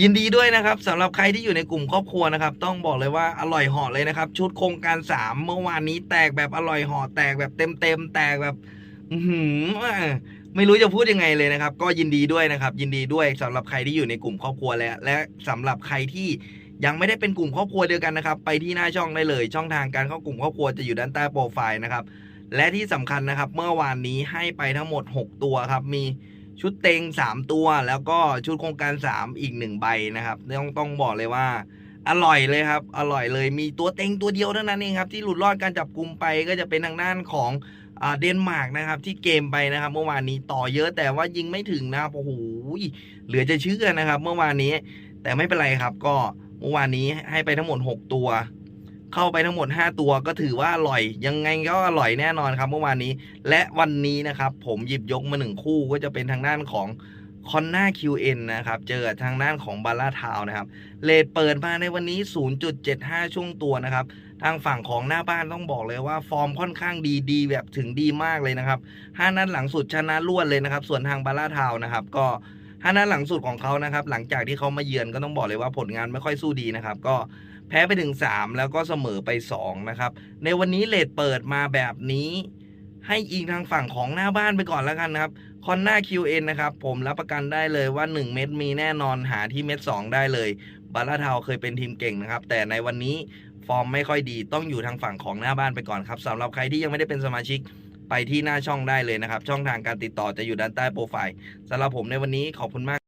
ยินดีด้วยนะครับสำหรับใครที่อยู่ในกลุ่มครอบครัวนะครับ ต้องบอกเลยว่าอร่อยเหอเลยนะครับ ชุดโครงการ 3 เมื่อวานนี้แตกแบบอร่อยเหอแตกแบบเต็มเต็มแตกแบบอือหือไม่รู้จะพูดยังไงเลยนะครับ ก็ยินดีด้วยนะครับ ยินดีด้วยสำหรับใครที่อยู่ในกลุ่มครอบครัวและและสำหรับใครที่ยังไม่ได้เป็นกลุ่มครอบครัวเดียวกันนะครับ ไปที่หน้าช่องได้เลย ช่องทางการเข้ากลุ่มครอบครัวจะอยู่ด้านใต้โปรไฟล์นะครับ และที่สำคัญนะครับ เมื่อวานนี้ให้ไปทั้งหมด 6 ตัวครับมี ชุดเต็ง3ตัว แล้วก็ชุดโครงการ3อีก1ใบนะครับต้องต้องบอกเลยว่า อร่อยเลยครับ อร่อยเลยมีตัวเต็งตัวเดียวเท่านั้นเองครับ ที่หลุดรอดการจับกลุ่มไปก็จะเป็นทางด้านของเดนมาร์กนะครับ ที่เกมไปนะครับ เมื่อวานนี้ต่อเยอะแต่ว่ายิงไม่ถึงนะครับโอ้โหเหลือจะเชื่อนะครับ เมื่อวานนี้ แต่ไม่เป็นไรครับ ก็เมื่อวานนี้ให้ไปทั้งหมด 6 ตัว เข้าไปทั้งหมด 5 ตัวก็ถือว่าอร่อย ยังไงก็อร่อยแน่นอนครับเมื่อวานนี้ และวันนี้นะครับ ผมหยิบยกมาหนึ่งคู่ก็จะเป็นทางด้านของคอนนา QN นะครับ เจอทางด้านของบาร่าทาวนะครับเลทเปิดมาในวันนี้ 0.75 ช่วงตัวนะครับ ทางฝั่งของหน้าบ้านต้องบอกเลยว่าฟอร์มค่อนข้างดีดีแบบถึงดีมากเลยนะครับห้านัดหลังสุดชนะรวดเลยนะครับ ส่วนทางบาร่าทาวนะครับก็ห้านัดหลังสุดของเขานะครับ หลังจากที่เขามาเยือนก็ต้องบอกเลยว่าผลงานไม่ค่อยสู้ดีนะครับ ก็ แพ้ไปถึง3แล้วก็เสมอไป2นะครับ ในวันนี้เลทเปิดมาแบบนี้ ให้อิงทางฝั่งของหน้าบ้านไปก่อนแล้วกันนะครับคอนหน้า QN นะครับผมรับประกันได้เลยว่า 1 เม็ดมีแน่นอนหาที่เม็ด2 ได้เลยบาร่าทาเคยเป็นทีมเก่งนะครับ แต่ในวันนี้ฟอร์มไม่ค่อยดีต้องอยู่ทางฝั่งของหน้าบ้านไปก่อนครับสำหรับใครที่ยังไม่ได้เป็นสมาชิกไปที่หน้าช่องได้เลยนะครับ ช่องทางการติดต่อจะอยู่ด้านใต้โปรไฟล์สำหรับผมในวันนี้ขอบคุณมาก